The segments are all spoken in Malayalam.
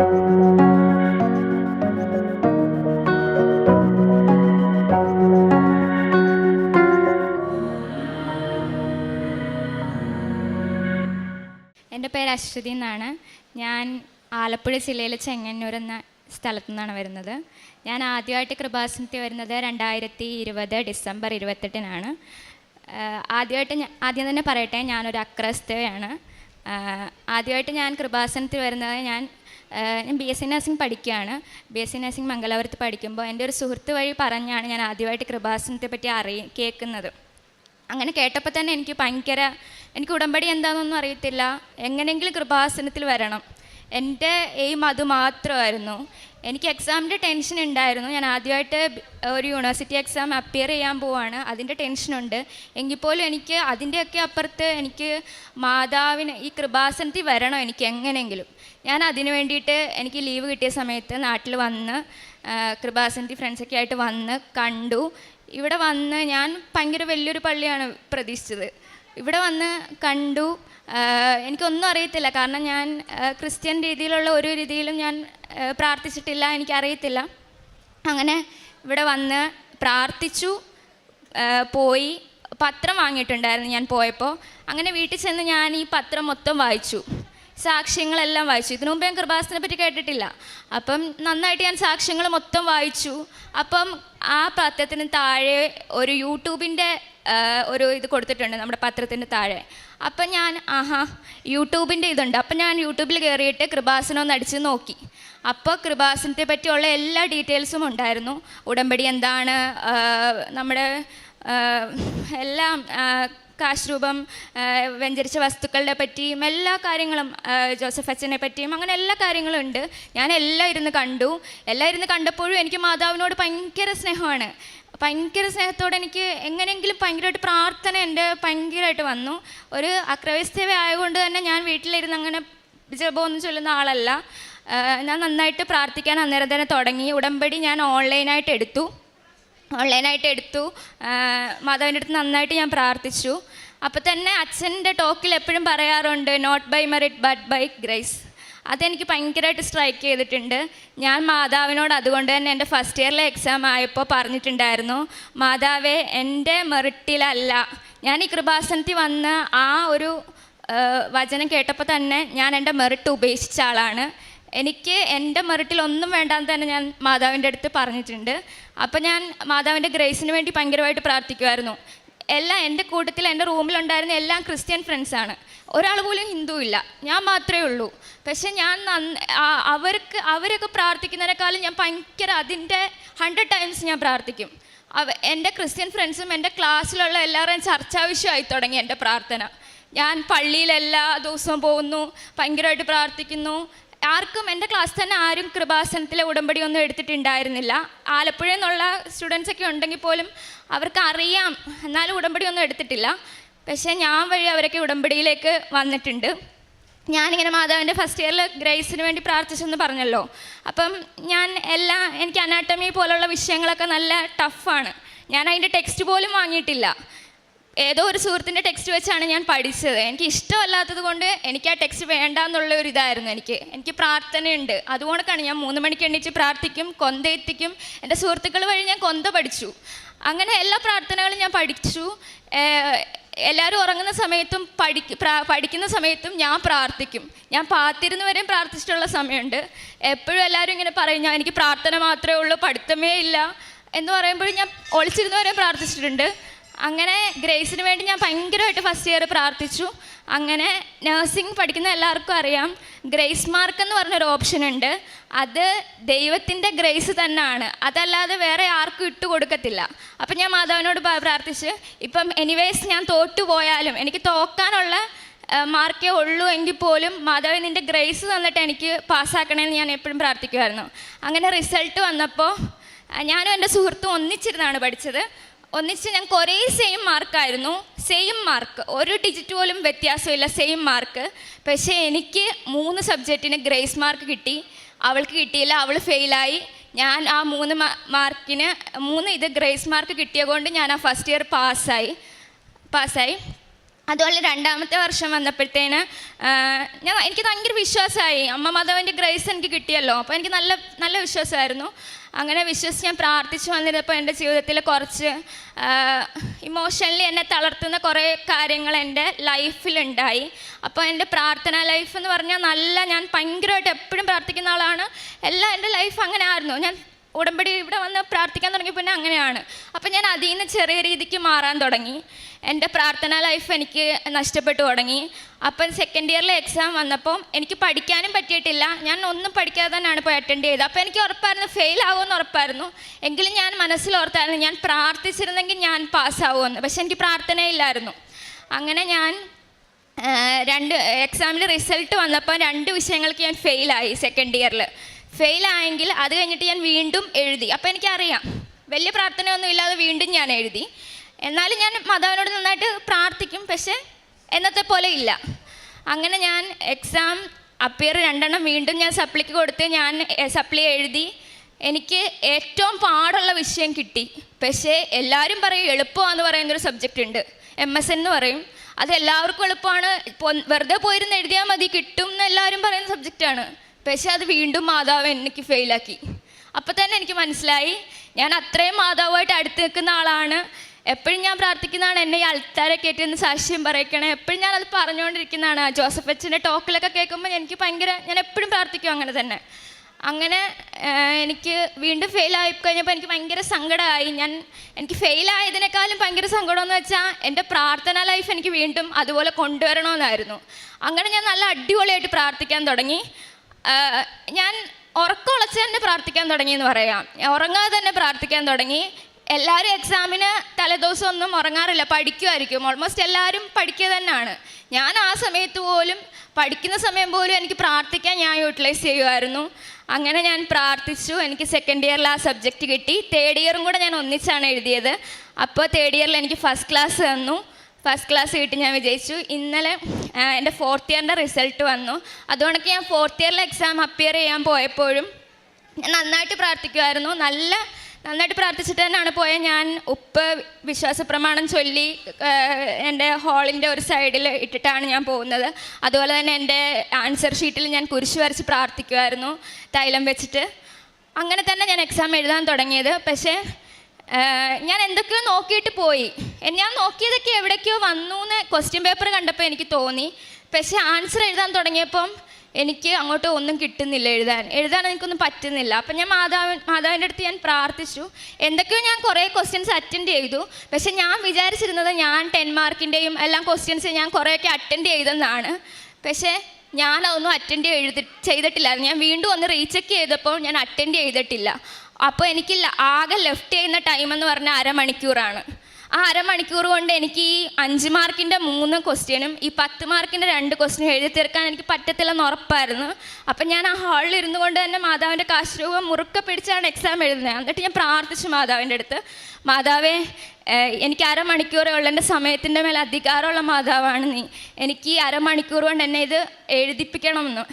എന്റെ പേര് അശ്വതി എന്നാണ്. ഞാൻ ആലപ്പുഴ ജില്ലയിലെ ചെങ്ങന്നൂർ എന്ന സ്ഥലത്തു നിന്നാണ് വരുന്നത്. ഞാൻ ആദ്യമായിട്ട് കൃപാസനത്തിൽ വരുന്നത് രണ്ടായിരത്തി ഇരുപത് ഡിസംബർ ഇരുപത്തെട്ടിനാണ്. ആദ്യമായിട്ട് ആദ്യം തന്നെ പറയട്ടെ ഞാനൊരു അക്രസ്തയാണ് ആദ്യമായിട്ട് ഞാൻ കൃപാസനത്തിൽ വരുന്നത് ഞാൻ ഞാൻ ബി എസ് സി നഴ്സിംഗ് പഠിക്കുകയാണ്. ബി എസ് സി നഴ്സിംഗ് മംഗലാപുരത്ത് പഠിക്കുമ്പോൾ എന്റെ ഒരു സുഹൃത്ത് വഴി പറഞ്ഞാണ് ഞാൻ ആദ്യമായിട്ട് കൃപാസനത്തെ പറ്റി അറിയ കേൾക്കുന്നത്. അങ്ങനെ കേട്ടപ്പോൾ തന്നെ എനിക്ക് ഭയങ്കര എനിക്ക് ഉടമ്പടി എന്താണെന്നൊന്നും അറിയത്തില്ല. എങ്ങനെയെങ്കിലും കൃപാസനത്തിൽ വരണം. എന്റെ എയിം അത് മാത്രമായിരുന്നു. എനിക്ക് എക്സാമിന്റെ ടെൻഷൻ ഉണ്ടായിരുന്നു. ഞാൻ ആദ്യമായിട്ട് ഒരു യൂണിവേഴ്സിറ്റി എക്സാം അപ്പിയർ ചെയ്യാൻ പോവാണ്. അതിന്റെ ടെൻഷനുണ്ട് എങ്കിൽ പോലും എനിക്ക് അതിന്റെയൊക്കെ അപ്പുറത്ത് എനിക്ക് മാതാവിന് ഈ കൃപാസനത്തിൽ വരണം എനിക്ക് എങ്ങനെയെങ്കിലും. ഞാൻ അതിന് വേണ്ടിയിട്ട് എനിക്ക് ലീവ് കിട്ടിയ സമയത്ത് നാട്ടിൽ വന്ന് കൃപാസനത്തിൽ ഫ്രണ്ട്സൊക്കെ ആയിട്ട് വന്ന് കണ്ടു. ഇവിടെ വന്ന് ഞാൻ ഭയങ്കര വലിയൊരു പള്ളിയാണ് പ്രതീക്ഷിച്ചത്. ഇവിടെ വന്ന് കണ്ടു. എനിക്കൊന്നും അറിയത്തില്ല. കാരണം ഞാൻ ക്രിസ്ത്യൻ രീതിയിലുള്ള ഒരു രീതിയിലും ഞാൻ പ്രാർത്ഥിച്ചിട്ടില്ല. എനിക്കറിയത്തില്ല. അങ്ങനെ ഇവിടെ വന്ന് പ്രാർത്ഥിച്ചു പോയി. പത്രം വാങ്ങിയിട്ടുണ്ടായിരുന്നു ഞാൻ പോയപ്പോൾ. അങ്ങനെ വീട്ടിൽ ചെന്ന് ഞാൻ ഈ പത്രം മൊത്തം വായിച്ചു. സാക്ഷ്യങ്ങളെല്ലാം വായിച്ചു. ഇതിനു മുമ്പ് ഞാൻ കൃപാസനെ പറ്റി കേട്ടിട്ടില്ല. അപ്പം നന്നായിട്ട് ഞാൻ സാക്ഷ്യങ്ങൾ മൊത്തം വായിച്ചു. അപ്പം ആ പത്രത്തിന് താഴെ ഒരു യൂട്യൂബിന്റെ ഒരു ഇത് കൊടുത്തിട്ടുണ്ട് നമ്മുടെ പത്രത്തിന്റെ താഴെ. അപ്പം ഞാൻ ആഹാ യൂട്യൂബിന്റെ ഇതുണ്ട്. അപ്പം ഞാൻ യൂട്യൂബിൽ കയറിയിട്ട് കൃപാസനം ഒന്ന് അടിച്ച് നോക്കി. അപ്പോൾ കൃപാസനത്തെ പറ്റിയുള്ള എല്ലാ ഡീറ്റെയിൽസും ഉണ്ടായിരുന്നു. ഉടമ്പടി എന്താണ് നമ്മുടെ എല്ലാം കാശ്രൂപം വ്യഞ്ചരിച്ച വസ്തുക്കളുടെ പറ്റിയും എല്ലാ കാര്യങ്ങളും ജോസഫ് അച്ഛനെ പറ്റിയും അങ്ങനെ എല്ലാ കാര്യങ്ങളും ഉണ്ട്. ഞാൻ എല്ലാം ഇരുന്ന് കണ്ടു. എല്ലാം ഇരുന്ന് കണ്ടപ്പോഴും എനിക്ക് മാതാവിനോട് ഭയങ്കര സ്നേഹമാണ്. ഭയങ്കര സ്നേഹത്തോടെ എനിക്ക് എങ്ങനെയെങ്കിലും ഭയങ്കരമായിട്ട് പ്രാർത്ഥന എന്റെ ഭയങ്കരമായിട്ട് വന്നു. ഒരു അക്രവസ്ഥവ ആയതുകൊണ്ട് തന്നെ ഞാൻ വീട്ടിലിരുന്ന് അങ്ങനെ ജപമൊന്നും ചൊല്ലുന്ന ആളല്ല. ഞാൻ നന്നായിട്ട് പ്രാർത്ഥിക്കാൻ അന്നേരം തന്നെ തുടങ്ങി. ഉടമ്പടി ഞാൻ ഓൺലൈനായിട്ട് എടുത്തു. ഓൺലൈനായിട്ട് എടുത്തു. മാധവന്റെ അടുത്ത് നന്നായിട്ട് ഞാൻ പ്രാർത്ഥിച്ചു. അപ്പോൾ തന്നെ അച്ഛന്റെ ടോക്കിൽ എപ്പോഴും പറയാറുണ്ട് not by merit but by grace അതെനിക്ക് ഭയങ്കരമായിട്ട് സ്ട്രൈക്ക് ചെയ്തിട്ടുണ്ട്. ഞാൻ മാതാവിനോട് അതുകൊണ്ട് തന്നെ എന്റെ ഫസ്റ്റ് ഇയറിലെ എക്സാം ആയപ്പോൾ പറഞ്ഞിട്ടുണ്ടായിരുന്നു മാതാവേ എന്റെ മെറിറ്റിലല്ല. ഞാൻ ഈ കൃപാസനത്തിൽ വന്ന ആ ഒരു വചനം കേട്ടപ്പോൾ തന്നെ ഞാൻ എന്റെ മെറിറ്റ് ഉപേക്ഷിച്ച ആളാണ്. എനിക്ക് എന്റെ മെറിറ്റിൽ ഒന്നും വേണ്ടാന്ന് തന്നെ ഞാൻ മാതാവിന്റെ അടുത്ത് പറഞ്ഞിട്ടുണ്ട്. അപ്പോൾ ഞാൻ മാതാവിന്റെ ഗ്രേസിന് വേണ്ടി ഭയങ്കരമായിട്ട് പ്രാർത്ഥിക്കുമായിരുന്നു. എല്ലാം എന്റെ കൂട്ടത്തിൽ എന്റെ റൂമിലുണ്ടായിരുന്ന എല്ലാം ക്രിസ്ത്യൻ ഫ്രണ്ട്സാണ് ഒരാൾ പോലും ഹിന്ദു ഇല്ല. ഞാൻ മാത്രമേ ഉള്ളൂ. പക്ഷെ ഞാൻ അവർക്ക് അവരൊക്കെ പ്രാർത്ഥിക്കുന്നതിനേക്കാളും ഞാൻ ഭയങ്കര അതിന്റെ ഹൺഡ്രഡ് ടൈംസ് ഞാൻ പ്രാർത്ഥിക്കും. എന്റെ ക്രിസ്ത്യൻ ഫ്രണ്ട്സും എന്റെ ക്ലാസ്സിലുള്ള എല്ലാവരും ചർച്ചാ വിഷയമായി തുടങ്ങി എന്റെ പ്രാർത്ഥന. ഞാൻ പള്ളിയിൽ എല്ലാ ദിവസവും പോകുന്നു ഭയങ്കരമായിട്ട് പ്രാർത്ഥിക്കുന്നു. ആർക്കും എന്റെ ക്ലാസ് തന്നെ ആരും കൃപാസനത്തിലെ ഉടമ്പടി ഒന്നും എടുത്തിട്ടുണ്ടായിരുന്നില്ല. ആലപ്പുഴയിൽ നിന്നുള്ള സ്റ്റുഡൻസൊക്കെ ഉണ്ടെങ്കിൽ പോലും അവർക്ക് അറിയാം. എന്നാലും ഉടമ്പടി ഒന്നും എടുത്തിട്ടില്ല. പക്ഷേ ഞാൻ വഴി അവരൊക്കെ ഉടമ്പടിയിലേക്ക് വന്നിട്ടുണ്ട്. ഞാനിങ്ങനെ മാതാവിന്റെ ഫസ്റ്റ് ഇയറിൽ ഗ്രേസിന് വേണ്ടി പ്രാർത്ഥിച്ചെന്ന് പറഞ്ഞല്ലോ. അപ്പം ഞാൻ എല്ലാ എനിക്ക് അനാട്ടമി പോലുള്ള വിഷയങ്ങളൊക്കെ നല്ല ടഫാണ് ഞാൻ അതിന്റെ ടെക്സ്റ്റ് പോലും വാങ്ങിയിട്ടില്ല. ഏതോ ഒരു സുഹൃത്തിന്റെ ടെക്സ്റ്റ് വെച്ചാണ് ഞാൻ പഠിച്ചത്. എനിക്ക് ഇഷ്ടമല്ലാത്തത് കൊണ്ട് എനിക്ക് ആ ടെക്സ്റ്റ് വേണ്ട എന്നുള്ള ഒരു ഇതായിരുന്നു എനിക്ക്. എനിക്ക് പ്രാർത്ഥനയുണ്ട്. അതുകൊണ്ടൊക്കെയാണ് ഞാൻ മൂന്ന് മണിക്ക് എണീച്ച് പ്രാർത്ഥിക്കും കൊന്ത എത്തിക്കും. എന്റെ സുഹൃത്തുക്കൾ വഴി ഞാൻ കൊന്ത പഠിച്ചു. അങ്ങനെ എല്ലാ പ്രാർത്ഥനകളും ഞാൻ പഠിച്ചു. എല്ലാവരും ഉറങ്ങുന്ന സമയത്തും പഠി പഠിക്കുന്ന സമയത്തും ഞാൻ പ്രാർത്ഥിക്കും. ഞാൻ പാത്തിരുന്ന് വരെയും പ്രാർത്ഥിച്ചിട്ടുള്ള സമയമുണ്ട്. എപ്പോഴും എല്ലാവരും ഇങ്ങനെ പറയും ഞാൻ എനിക്ക് പ്രാർത്ഥന മാത്രമേ ഉള്ളൂ പഠിത്തമേ ഇല്ല. എന്ന് പറയുമ്പോഴും ഞാൻ ഒളിച്ചിരുന്ന് വരെ പ്രാർത്ഥിച്ചിട്ടുണ്ട്. അങ്ങനെ ഗ്രേസിന് വേണ്ടി ഞാൻ ഭയങ്കരമായിട്ട് ഫസ്റ്റ് ഇയർ പ്രാർത്ഥിച്ചു. അങ്ങനെ നഴ്സിംഗ് പഠിക്കുന്ന എല്ലാവർക്കും അറിയാം. ഗ്രേസ് മാർക്ക് എന്ന് പറഞ്ഞൊരു ഓപ്ഷൻ ഉണ്ട്. അത് ദൈവത്തിന്റെ ഗ്രേസ് തന്നെയാണ് അതല്ലാതെ വേറെ ആർക്കും ഇട്ട് കൊടുക്കത്തില്ല. അപ്പം ഞാൻ മാധവനോട് പ്രാർത്ഥിച്ച് ഇപ്പം എനിവേസ് ഞാൻ തോറ്റു പോയാലും എനിക്ക് തോക്കാനുള്ള മാർക്കേ ഉള്ളൂ എങ്കിൽ പോലും മാതാവ് നിന്റെ ഗ്രേസ് തന്നിട്ട് എനിക്ക് പാസ്സാക്കണമെന്ന് ഞാൻ എപ്പോഴും പ്രാർത്ഥിക്കുമായിരുന്നു. അങ്ങനെ റിസൾട്ട് വന്നപ്പോൾ ഞാനും എന്റെ സുഹൃത്തും ഒന്നിച്ചിരുന്നാണ് പഠിച്ചത്. ഒന്നിച്ച് ഞങ്ങൾക്ക് ഒരേ സെയിം മാർക്കായിരുന്നു സെയിം മാർക്ക് ഒരു ഡിജിറ്റ് പോലും വ്യത്യാസമില്ല. സെയിം മാർക്ക് പക്ഷേ എനിക്ക് മൂന്ന് സബ്ജക്റ്റിന് ഗ്രേസ് മാർക്ക് കിട്ടി. അവൾക്ക് കിട്ടിയില്ല. അവൾ ഫെയിലായി ഞാൻ ആ മൂന്ന് മാർക്കിന് മൂന്ന് ഇത് ഗ്രേസ് മാർക്ക് കിട്ടിയ കൊണ്ട് ഞാൻ ആ ഫസ്റ്റ് ഇയർ പാസ്സായി പാസ്സായി അതുപോലെ രണ്ടാമത്തെ വർഷം വന്നപ്പോഴത്തേന് ഞാൻ എനിക്ക് ഭയങ്കര വിശ്വാസമായി. അമ്മ മാധവന്റെ ഗ്രേസ് എനിക്ക് കിട്ടിയല്ലോ. അപ്പോൾ എനിക്ക് നല്ല നല്ല വിശ്വാസമായിരുന്നു. അങ്ങനെ വിശ്വസിച്ച് ഞാൻ പ്രാർത്ഥിച്ചു വന്നിരുന്നപ്പോൾ എന്റെ ജീവിതത്തിൽ കുറച്ച് ഇമോഷണലി എന്നെ തളർത്തുന്ന കുറേ കാര്യങ്ങൾ എന്റെ ലൈഫിലുണ്ടായി. അപ്പോൾ എന്റെ പ്രാർത്ഥന ലൈഫ് എന്ന് പറഞ്ഞാൽ നല്ല ഞാൻ ഭയങ്കരമായിട്ട് എപ്പോഴും പ്രാർത്ഥിക്കുന്ന ആളാണ്. എല്ലാം എന്റെ ലൈഫ് അങ്ങനെ ആയിരുന്നു ഞാൻ ഉടമ്പടി ഇവിടെ വന്ന് പ്രാർത്ഥിക്കാൻ തുടങ്ങി. പിന്നെ അങ്ങനെയാണ്. അപ്പം ഞാൻ അതിൽ നിന്ന് ചെറിയ രീതിക്ക് മാറാൻ തുടങ്ങി. എന്റെ പ്രാർത്ഥന ലൈഫ് എനിക്ക് നഷ്ടപ്പെട്ടു തുടങ്ങി. അപ്പം സെക്കൻഡ് ഇയറിലെ എക്സാം വന്നപ്പോൾ എനിക്ക് പഠിക്കാനും പറ്റിയിട്ടില്ല. ഞാൻ ഒന്നും പഠിക്കാതെ തന്നെയാണ് പോയി അറ്റൻഡ് ചെയ്തത്. അപ്പോൾ എനിക്ക് ഉറപ്പായിരുന്നു ഫെയിൽ ആവുമെന്ന് ഉറപ്പായിരുന്നു. എങ്കിലും ഞാൻ മനസ്സിൽ ഓർത്തായിരുന്നു ഞാൻ പ്രാർത്ഥിച്ചിരുന്നെങ്കിൽ ഞാൻ പാസ്സാവുമെന്ന് പക്ഷെ എനിക്ക് പ്രാർത്ഥനയില്ലായിരുന്നു. അങ്ങനെ ഞാൻ രണ്ട് എക്സാമിൽ റിസൾട്ട് വന്നപ്പോൾ രണ്ട് വിഷയങ്ങൾക്ക് ഞാൻ ഫെയിലായി സെക്കൻഡ് ഇയറിൽ ഫെയിലായെങ്കിൽ അത് കഴിഞ്ഞിട്ട് ഞാൻ വീണ്ടും എഴുതി. അപ്പോൾ എനിക്കറിയാം. വലിയ പ്രാർത്ഥനയൊന്നും ഇല്ലാതെ വീണ്ടും ഞാൻ എഴുതി. എന്നാലും ഞാൻ മാതാവിനോട് നന്നായിട്ട് പ്രാർത്ഥിക്കും. പക്ഷേ എന്നത്തെ പോലെ ഇല്ല. അങ്ങനെ ഞാൻ എക്സാം അപ്പിയർ രണ്ടെണ്ണം വീണ്ടും ഞാൻ സപ്ലിക്ക് കൊടുത്ത് ഞാൻ സപ്ലി എഴുതി. എനിക്ക് ഏറ്റവും പാടുള്ള വിഷയം കിട്ടി. പക്ഷേ എല്ലാവരും പറയും എളുപ്പമാണെന്ന് പറയുന്നൊരു സബ്ജക്റ്റ് ഉണ്ട്. എം എസ് എന്ന് പറയും. അത് എല്ലാവർക്കും എളുപ്പമാണ്. വെറുതെ പോയിരുന്ന് എഴുതിയാൽ മതി. കിട്ടും എന്ന് എല്ലാവരും പറയുന്ന സബ്ജക്റ്റാണ് പക്ഷേ അത് വീണ്ടും മാതാവ് എനിക്ക് ഫെയിലാക്കി അപ്പം തന്നെ എനിക്ക് മനസ്സിലായി ഞാൻ അത്രയും മാതാവുമായിട്ട് അടുത്ത് നിൽക്കുന്ന ആളാണ്. എപ്പോഴും ഞാൻ പ്രാർത്ഥിക്കുന്നതാണ് എന്നെ ഈ അൽത്താരെ കയറ്റിയെന്ന് സാക്ഷ്യം പറയിക്കണേ. എപ്പോഴും ഞാൻ അത് പറഞ്ഞുകൊണ്ടിരിക്കുന്നതാണ്. ജോസഫ് അച്ഛന്റെ ടോക്കിലൊക്കെ കേൾക്കുമ്പോൾ എനിക്ക് ഭയങ്കര ഞാൻ എപ്പോഴും പ്രാർത്ഥിക്കും അങ്ങനെ തന്നെ. അങ്ങനെ എനിക്ക് വീണ്ടും ഫെയിൽ ആയി കഴിഞ്ഞപ്പോൾ എനിക്ക് ഭയങ്കര സങ്കടമായി. ഞാൻ എനിക്ക് ഫെയിൽ ആയതിനേക്കാളും ഭയങ്കര സങ്കടം എന്ന് വെച്ചാൽ എന്റെ പ്രാർത്ഥന ലൈഫ് എനിക്ക് വീണ്ടും അതുപോലെ കൊണ്ടുവരണമെന്നായിരുന്നു. അങ്ങനെ ഞാൻ നല്ല അടിപൊളിയായിട്ട് പ്രാർത്ഥിക്കാൻ തുടങ്ങി. ഞാൻ ഉറക്കമുളച്ച് തന്നെ പ്രാർത്ഥിക്കാൻ തുടങ്ങി എന്ന് പറയാം ഉറങ്ങാതെ തന്നെ പ്രാർത്ഥിക്കാൻ തുടങ്ങി. എല്ലാവരും എക്സാമിന് തലേദിവസം ഒന്നും ഉറങ്ങാറില്ല. പഠിക്കുമായിരിക്കും ഓൾമോസ്റ്റ് എല്ലാവരും പഠിക്കുക തന്നെയാണ്. ഞാൻ ആ സമയത്ത് പോലും പഠിക്കുന്ന സമയം പോലും എനിക്ക് പ്രാർത്ഥിക്കാൻ ഞാൻ യൂട്ടിലൈസ് ചെയ്യുമായിരുന്നു അങ്ങനെ ഞാൻ പ്രാർത്ഥിച്ചു. എനിക്ക് സെക്കൻഡ് ഇയറിൽ ആ സബ്ജക്റ്റ് കിട്ടി. തേർഡ് ഇയറും കൂടെ ഞാൻ ഒന്നിച്ചാണ് എഴുതിയത്. അപ്പോൾ തേർഡ് ഇയറിൽ എനിക്ക് ഫസ്റ്റ് ക്ലാസ് തന്നു. ഫസ്റ്റ് ക്ലാസ് കിട്ടി ഞാൻ വിജയിച്ചു. ഇന്നലെ എന്റെ ഫോർത്ത് ഇയറിന്റെ റിസൾട്ട് വന്നു. അതുകൊണ്ടൊക്കെ ഞാൻ ഫോർത്ത് ഇയറിലെ എക്സാം അപ്പിയർ ചെയ്യാൻ പോയപ്പോഴും ഞാൻ നന്നായിട്ട് പ്രാർത്ഥിക്കുമായിരുന്നു നല്ല നന്നായിട്ട് പ്രാർത്ഥിച്ചിട്ട് തന്നെയാണ് പോയത് ഞാൻ ഉപ്പ് വിശ്വാസ പ്രമാണം ചൊല്ലി എന്റെ ഹാളിന്റെ ഒരു സൈഡിൽ ഇട്ടിട്ടാണ് ഞാൻ പോകുന്നത്. അതുപോലെ തന്നെ എന്റെ ആൻസർ ഷീറ്റിൽ ഞാൻ കുരിശ് വരച്ച് പ്രാർത്ഥിക്കുമായിരുന്നു തൈലം വെച്ചിട്ട്. അങ്ങനെ തന്നെ ഞാൻ എക്സാം എഴുതാൻ തുടങ്ങിയത്. പക്ഷേ ഞാൻ എന്തൊക്കെയോ നോക്കിയിട്ട് പോയി. ഞാൻ നോക്കിയതൊക്കെ എവിടേക്കോ വന്നു എന്ന് ക്വസ്റ്റ്യൻ പേപ്പർ കണ്ടപ്പോൾ എനിക്ക് തോന്നി. പക്ഷേ ആൻസർ എഴുതാൻ തുടങ്ങിയപ്പം എനിക്ക് അങ്ങോട്ട് ഒന്നും കിട്ടുന്നില്ല എഴുതാൻ. എഴുതാൻ എനിക്കൊന്നും പറ്റുന്നില്ല. അപ്പം ഞാൻ മാതാവ് മാതാവിന്റെ അടുത്ത് ഞാൻ പ്രാർത്ഥിച്ചു. എന്തൊക്കെയോ ഞാൻ കുറേ ക്വസ്റ്റ്യൻസ് അറ്റൻഡ് ചെയ്തു. പക്ഷെ ഞാൻ വിചാരിച്ചിരുന്നത് ഞാൻ ടെൻ മാർക്കിന്റെയും എല്ലാം ക്വസ്റ്റ്യൻസ് ഞാൻ കുറേയൊക്കെ അറ്റൻഡ് ചെയ്തെന്നാണ്. പക്ഷേ ഞാനതൊന്നും അറ്റൻഡ് എഴുതി ചെയ്തിട്ടില്ല ഞാൻ വീണ്ടും ഒന്ന് റീചെക്ക് ചെയ്തപ്പോൾ ഞാൻ അറ്റൻഡ് ചെയ്തിട്ടില്ല. അപ്പോൾ എനിക്ക് ആകെ ലെഫ്റ്റ് ചെയ്യുന്ന ടൈം എന്ന് പറഞ്ഞാൽ അരമണിക്കൂറാണ്. ആ അരമണിക്കൂർ കൊണ്ട് എനിക്ക് ഈ അഞ്ച് മാർക്കിന്റെ മൂന്ന് ക്വസ്റ്റ്യനും ഈ പത്ത് മാർക്കിന്റെ രണ്ട് ക്വസ്റ്റ്യനും എഴുതി തീർക്കാൻ എനിക്ക് പറ്റത്തില്ലെന്ന് ഉറപ്പായിരുന്നു. അപ്പം ഞാൻ ആ ഹാളിൽ ഇരുന്നു കൊണ്ട് തന്നെ മാതാവിന്റെ കാശ്രൂപം മുറുക്കെ പിടിച്ചാണ് എക്സാം എഴുതുന്നത്. എന്നിട്ട് ഞാൻ പ്രാർത്ഥിച്ചു മാതാവിന്റെ അടുത്ത്. മാതാവേ എനിക്ക് അരമണിക്കൂറേ ഉള്ള. എന്റെ സമയത്തിന്റെ മേലെ അധികാരമുള്ള മാതാവാണ് നീ. എനിക്ക് ഈ അരമണിക്കൂർ കൊണ്ട് എന്നെ ഇത് എഴുതിപ്പിക്കണമെന്ന്.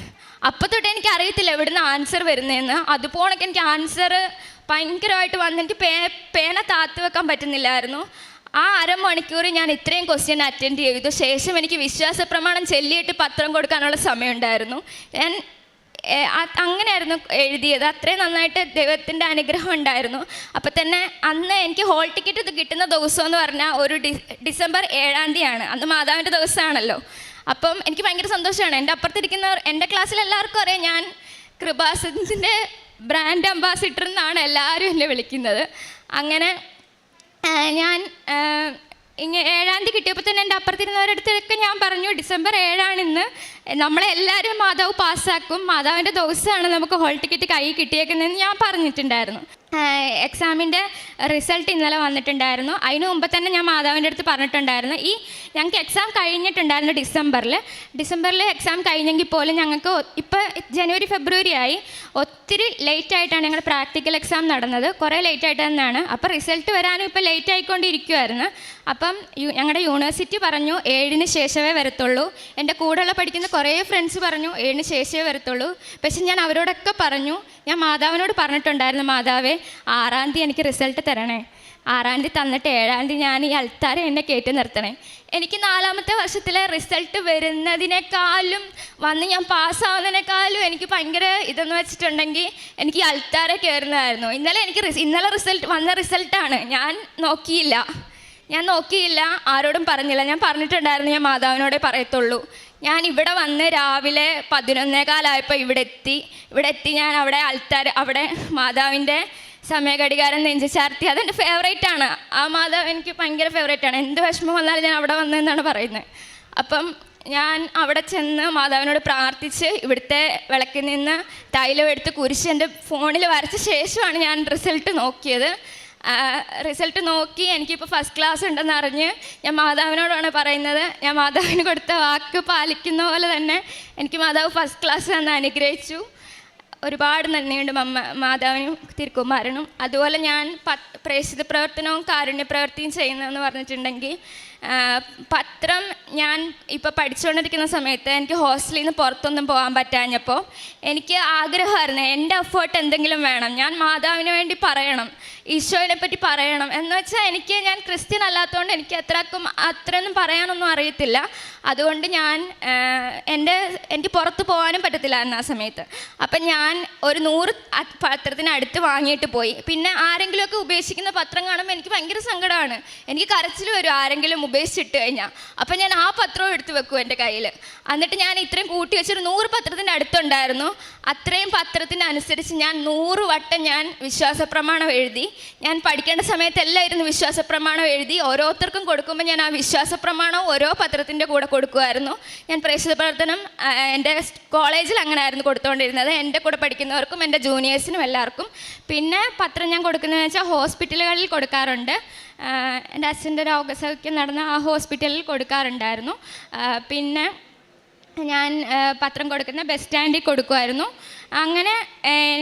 അപ്പോൾ തൊട്ട് എനിക്ക് അറിയത്തില്ല എവിടുന്ന് ആൻസർ വരുന്നതെന്ന് അതുപോലൊക്കെ എനിക്ക് ആൻസർ ഭയങ്കരമായിട്ട് വന്ന് എനിക്ക് പേ പേന താത്തു വെക്കാൻ പറ്റുന്നില്ലായിരുന്നു. ആ അരമണിക്കൂർ ഞാൻ ഇത്രയും ക്വസ്റ്റ്യൻ അറ്റൻഡ് ചെയ്തു. ശേഷം എനിക്ക് വിശ്വാസ പ്രമാണം ചെല്ലിയിട്ട് പത്രം കൊടുക്കാനുള്ള സമയമുണ്ടായിരുന്നു. ഞാൻ അങ്ങനെയായിരുന്നു എഴുതിയത്. അത്രയും നന്നായിട്ട് ദൈവത്തിന്റെ അനുഗ്രഹം ഉണ്ടായിരുന്നു. അപ്പം തന്നെ അന്ന് എനിക്ക് ഹോൾ ടിക്കറ്റ് കിട്ടുന്ന ദിവസം എന്ന് പറഞ്ഞാൽ ഒരു ഡിസംബർ ഏഴാം തീയതിയാണ്. അന്ന് മാതാവിന്റെ ദിവസമാണല്ലോ. അപ്പം എനിക്ക് ഭയങ്കര സന്തോഷമാണ്. എന്റെ അപ്പുറത്തിരിക്കുന്ന എന്റെ ക്ലാസ്സിൽ എല്ലാവർക്കും അറിയാം ഞാൻ കൃപാസനത്തിന്റെ ബ്രാൻഡ് അംബാസിഡർ എന്നാണ് എല്ലാവരും എന്നെ വിളിക്കുന്നത്. അങ്ങനെ ഞാൻ ഇങ്ങനെ ഏഴാം തീയതി കിട്ടിയപ്പോൾ തന്നെ എന്റെ അപ്പുറത്തിരുന്നവരടുത്തൊക്കെ ഞാൻ പറഞ്ഞു ഡിസംബർ ഏഴാണ് ഇന്ന്. നമ്മളെല്ലാവരും മാതാവ് പാസ്സാക്കും. മാതാവിന്റെ ദിവസമാണ് നമുക്ക് ഹോൾ ടിക്കറ്റ് കൈ കിട്ടിയേക്കുന്നതെന്ന് ഞാൻ പറഞ്ഞിട്ടുണ്ടായിരുന്നു. എക്സാമിന്റെ റിസൾട്ട് ഇന്നലെ വന്നിട്ടുണ്ടായിരുന്നു. അതിന് മുമ്പ് തന്നെ ഞാൻ മാതാവിന്റെ അടുത്ത് പറഞ്ഞിട്ടുണ്ടായിരുന്നു. ഈ ഞങ്ങൾക്ക് എക്സാം കഴിഞ്ഞിട്ടുണ്ടായിരുന്നു ഡിസംബറിൽ. ഡിസംബറിൽ എക്സാം കഴിഞ്ഞെങ്കിൽ പോലും ഞങ്ങൾക്ക് ഇപ്പോൾ ജനുവരി ഫെബ്രുവരി ആയി ഒത്തിരി ലേറ്റ് ആയിട്ടാണ് ഞങ്ങളുടെ പ്രാക്ടിക്കൽ എക്സാം നടന്നത്. കുറേ ലേറ്റ് ആയിട്ട് തന്നെയാണ്. അപ്പോൾ റിസൾട്ട് വരാനും ഇപ്പോൾ ലേറ്റ് ആയിക്കൊണ്ടിരിക്കുമായിരുന്നു അപ്പം ഞങ്ങളുടെ യൂണിവേഴ്സിറ്റി പറഞ്ഞു ഏഴിന് ശേഷമേ വരത്തുള്ളൂ. എന്റെ കൂടെയുള്ള പഠിക്കുന്ന കുറേ ഫ്രണ്ട്സ് പറഞ്ഞു ഏഴിന് ശേഷമേ വരത്തുള്ളൂ. പക്ഷെ ഞാൻ അവരോടൊക്കെ പറഞ്ഞു ഞാൻ മാതാവിനോട് പറഞ്ഞിട്ടുണ്ടായിരുന്നു മാതാവേ ആറാം തീയതി എനിക്ക് റിസൾട്ട് തരണേ. ആറാം തീയതി തന്നിട്ട് ഏഴാം തീയതി ഞാൻ ഈ അൽത്താരെ എന്നെ കയറ്റി നിർത്തണേ. എനിക്ക് നാലാമത്തെ വർഷത്തിലെ റിസൾട്ട് വരുന്നതിനേക്കാളും വന്ന് ഞാൻ പാസ്സാവുന്നതിനേക്കാളും എനിക്ക് ഭയങ്കര ഇതെന്ന് വെച്ചിട്ടുണ്ടെങ്കിൽ എനിക്ക് ഈ അൽത്താര കയറുന്നതായിരുന്നു. ഇന്നലെ എനിക്ക് ഇന്നലെ റിസൾട്ട് വന്ന റിസൾട്ടാണ് ഞാൻ നോക്കിയില്ല. ഞാൻ നോക്കിയില്ല. ആരോടും പറഞ്ഞില്ല. ഞാൻ പറഞ്ഞിട്ടുണ്ടായിരുന്നു ഞാൻ മാതാവിനോടെ പറയത്തുള്ളൂ. ഞാൻ ഇവിടെ വന്ന് രാവിലെ പതിനൊന്നേകാലായപ്പോൾ ഇവിടെ എത്തി. ഇവിടെ എത്തി ഞാൻ അവിടെ അൽത്താര അവിടെ മാതാവിന്റെ സമയഘടികാരം നെഞ്ചു ചാർത്തി. അതെന്റെ ഫേവറേറ്റ് ആണ്. ആ മാതാവ് എനിക്ക് ഭയങ്കര ഫേവറേറ്റ് ആണ്. എന്ത് വിഷമം വന്നാലും ഞാൻ അവിടെ വന്നതെന്നാണ് പറയുന്നത് അപ്പം ഞാൻ അവിടെ ചെന്ന് മാതാവിനോട് പ്രാർത്ഥിച്ച് ഇവിടുത്തെ വിളക്കിൽ നിന്ന് തൈലം എടുത്ത് കുരിശ് എന്റെ ഫോണിൽ വരച്ച ശേഷമാണ് ഞാൻ റിസൾട്ട് നോക്കിയത്. റിസൾട്ട് നോക്കി എനിക്കിപ്പോൾ ഫസ്റ്റ് ക്ലാസ് ഉണ്ടെന്ന് അറിഞ്ഞ് ഞാൻ മാതാവിനോടാണ് പറയുന്നത്. ഞാൻ മാതാവിന് കൊടുത്ത വാക്ക് പാലിക്കുന്ന പോലെ തന്നെ എനിക്ക് മാതാവ് ഫസ്റ്റ് ക്ലാസ് തന്ന് അനുഗ്രഹിച്ചു. ഒരുപാട് നന്ദിയുണ്ട് മമ്മ മാതാവിനും തിരുക്കുമാരനും. അതുപോലെ ഞാൻ പത് പ്രേക്ഷിത പ്രവർത്തനവും കാരുണ്യ പ്രവർത്തിയും ചെയ്യുന്നതെന്ന് പറഞ്ഞിട്ടുണ്ടെങ്കിൽ പത്രം ഞാൻ ഇപ്പോൾ പഠിച്ചുകൊണ്ടിരിക്കുന്ന സമയത്ത് എനിക്ക് ഹോസ്റ്റലിൽ നിന്ന് പുറത്തൊന്നും പോകാൻ പറ്റാഞ്ഞപ്പോൾ എനിക്ക് ആഗ്രഹമായിരുന്നു എന്റെ എഫേർട്ട് എന്തെങ്കിലും വേണം ഞാൻ മാതാവിന് വേണ്ടി പറയണം ഈശോയിനെ പറ്റി പറയണം. എന്ന് വെച്ചാൽ എനിക്ക് ഞാൻ ക്രിസ്ത്യൻ അല്ലാത്തതുകൊണ്ട് എനിക്ക് അത്രക്കും അത്രയൊന്നും പറയാനൊന്നും അറിയത്തില്ല. അതുകൊണ്ട് ഞാൻ എന്റെ എനിക്ക് പുറത്ത് പോകാനും പറ്റത്തില്ലായിരുന്നു ആ സമയത്ത്. അപ്പം ഞാൻ ഒരു നൂറ് പത്രത്തിന് അടുത്ത് വാങ്ങിയിട്ട് പോയി. പിന്നെ ആരെങ്കിലുമൊക്കെ ഉപേക്ഷിക്കുന്ന പത്രം കാണുമ്പോൾ എനിക്ക് ഭയങ്കര സങ്കടമാണ്. എനിക്ക് കരച്ചിൽ വരും ആരെങ്കിലും ഉപേക്ഷിച്ചിട്ട് കഴിഞ്ഞാൽ അപ്പം ഞാൻ ആ പത്രവും എടുത്ത് വെക്കും എന്റെ കയ്യിൽ എന്നിട്ട് ഞാൻ ഇത്രയും കൂട്ടി വെച്ചൊരു നൂറ് പത്രത്തിന്റെ അടുത്തുണ്ടായിരുന്നു. അത്രയും പത്രത്തിനനുസരിച്ച് ഞാൻ നൂറ് വട്ടം ഞാൻ വിശ്വാസ പ്രമാണം എഴുതി. ഞാൻ പഠിക്കേണ്ട സമയത്തെല്ലാം ഇരുന്ന് വിശ്വാസ പ്രമാണം എഴുതി. ഓരോരുത്തർക്കും കൊടുക്കുമ്പോൾ ഞാൻ ആ വിശ്വാസ പ്രമാണം ഓരോ പത്രത്തിന്റെ കൂടെ കൊടുക്കുമായിരുന്നു. ഞാൻ പ്രേക്ഷിത പ്രവർത്തനം എന്റെ കോളേജിൽ അങ്ങനെ ആയിരുന്നു കൊടുത്തുകൊണ്ടിരുന്നത് എന്റെ കൂടെ പഠിക്കുന്നവർക്കും എന്റെ ജൂനിയേഴ്സിനും എല്ലാവർക്കും. പിന്നെ പത്രം ഞാൻ കൊടുക്കുന്നതെന്ന് വെച്ചാൽ ഹോസ്പിറ്റലുകളിൽ കൊടുക്കാറുണ്ട്. എന്റെ അച്ഛന്റെ രോഗസൗഖ്യം നടന്ന ആ ഹോസ്പിറ്റലിൽ കൊടുക്കാറുണ്ടായിരുന്നു ആ, പിന്നെ ഞാൻ പത്രം കൊടുക്കുന്ന ബസ് സ്റ്റാൻഡിൽ കൊടുക്കുമായിരുന്നു അങ്ങനെ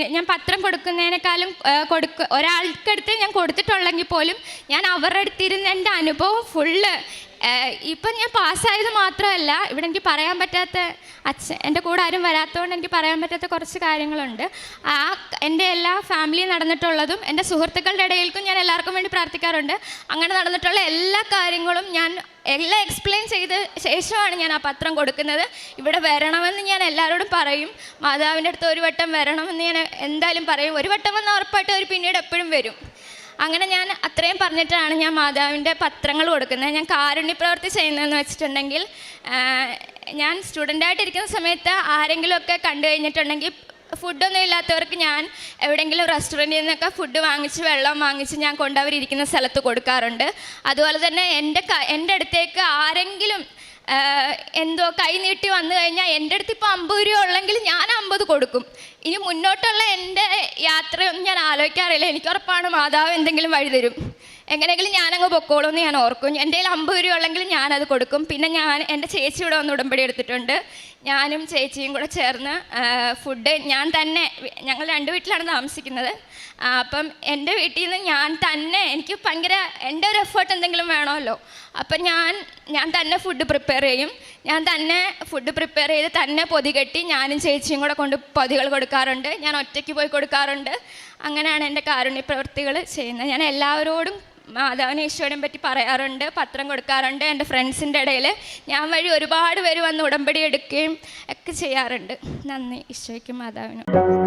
ഞാൻ പത്രം കൊടുക്കുന്നതിനേക്കാളും കൊടുക്ക ഒരാൾക്കടുത്ത് ഞാൻ കൊടുത്തിട്ടുള്ളെങ്കിൽ പോലും ഞാൻ അവരുടെ അടുത്തിരുന്ന് എന്റെ അനുഭവം ഫുള്ള് ഇപ്പം ഞാൻ പാസ്സായത് മാത്രമല്ല ഇവിടെ എനിക്ക് പറയാൻ പറ്റാത്ത അച്ഛൻ എന്റെ കൂടെ ആരും വരാത്തതുകൊണ്ട് എനിക്ക് പറയാൻ പറ്റാത്ത കുറച്ച് കാര്യങ്ങളുണ്ട്. ആ എന്റെ എല്ലാ ഫാമിലി നടന്നിട്ടുള്ളതും എന്റെ സുഹൃത്തുക്കളുടെ ഇടയിൽക്കും ഞാൻ എല്ലാവർക്കും വേണ്ടി പ്രാർത്ഥിക്കാറുണ്ട്. അങ്ങനെ നടന്നിട്ടുള്ള എല്ലാ കാര്യങ്ങളും ഞാൻ എല്ലാം എക്സ്പ്ലെയിൻ ചെയ്ത ശേഷമാണ് ഞാൻ ആ പത്രം കൊടുക്കുന്നത്. ഇവിടെ വരണമെന്ന് ഞാൻ എല്ലാവരോടും പറയും. മാതാവിന്റെ അടുത്ത് ഒരു വട്ടം വരണമെന്ന് ഞാൻ എന്തായാലും പറയും. ഒരു വട്ടം വന്ന് ഉറപ്പായിട്ട് അവർ പിന്നീട് എപ്പോഴും വരും. അങ്ങനെ ഞാൻ അത്രയും പറഞ്ഞിട്ടാണ് ഞാൻ മാതാവിന്റെ പത്രങ്ങൾ കൊടുക്കുന്നത്. ഞാൻ കാരുണ്യ പ്രവൃത്തി ചെയ്യുന്നതെന്ന് വെച്ചിട്ടുണ്ടെങ്കിൽ ഞാൻ സ്റ്റുഡന്റായിട്ടിരിക്കുന്ന സമയത്ത് ആരെങ്കിലുമൊക്കെ കണ്ടു കഴിഞ്ഞിട്ടുണ്ടെങ്കിൽ ഫുഡൊന്നും ഇല്ലാത്തവർക്ക് ഞാൻ എവിടെയെങ്കിലും റെസ്റ്റോറന്റിൽ നിന്നൊക്കെ ഫുഡ് വാങ്ങിച്ച് വെള്ളം വാങ്ങിച്ച് ഞാൻ കൊണ്ടവരിയ്ക്കുന്ന സ്ഥലത്ത് കൊടുക്കാറുണ്ട്. അതുപോലെ തന്നെ എന്റെ എന്റെ അടുത്തേക്ക് ആരെങ്കിലും എന്തോ കൈ നീട്ടി വന്നു കഴിഞ്ഞാൽ എന്റെ അടുത്ത് ഇപ്പോൾ അമ്പത് രൂപ ഉള്ളെങ്കിൽ ഞാൻ അമ്പത് കൊടുക്കും. ഇനി മുന്നോട്ടുള്ള എന്റെ യാത്രയൊന്നും ഞാൻ ആലോചിക്കാറില്ല. എനിക്ക് ഉറപ്പാണ് മാതാവ് എന്തെങ്കിലും വഴി തരും. എങ്ങനെയെങ്കിലും ഞാനങ്ങ് പൊക്കോളൂ എന്ന് ഞാൻ ഓർക്കും. എന്റെ കയ്യിൽ അമ്പത് രൂപ ഉള്ളെങ്കിൽ ഞാനത് കൊടുക്കും. പിന്നെ ഞാൻ എന്റെ ചേച്ചി ഇവിടെ വന്ന് ഉടമ്പടി എടുത്തിട്ടുണ്ട്. ഞാനും ചേച്ചിയും കൂടെ ചേർന്ന് ഫുഡ് ഞാൻ തന്നെ ഞങ്ങൾ രണ്ട് വീട്ടിലാണ് താമസിക്കുന്നത്. അപ്പം എന്റെ വീട്ടിൽ നിന്ന് ഞാൻ തന്നെ എനിക്ക് ഭയങ്കര എന്റെ ഒരു എഫേർട്ട് എന്തെങ്കിലും വേണമല്ലോ. അപ്പം ഞാൻ ഞാൻ തന്നെ ഫുഡ് പ്രിപ്പയർ ചെയ്യും. ഞാൻ തന്നെ ഫുഡ് പ്രിപ്പയർ ചെയ്ത് തന്നെ പൊതി കെട്ടി ഞാനും ചേച്ചിയും കൂടെ കൊണ്ട് പൊതികൾ കൊടുക്കാറുണ്ട്. ഞാൻ ഒറ്റയ്ക്ക് പോയി കൊടുക്കാറുണ്ട്. അങ്ങനെയാണ് എന്റെ കാരുണ്യ പ്രവൃത്തികൾ ചെയ്യുന്നത്. ഞാൻ എല്ലാവരോടും മാതാവിനെ ഈശോനെ പറ്റി പറയാറുണ്ട് പത്രം കൊടുക്കാറുണ്ട്. എന്റെ ഫ്രണ്ട്സിന്റെ ഇടയിൽ ഞാൻ വഴി ഒരുപാട് പേര് വന്ന് ഉടമ്പടി എടുക്കുകയും ഒക്കെ ചെയ്യാറുണ്ട്. നന്ദി. ഈശോയ്ക്കും മാതാവിനും.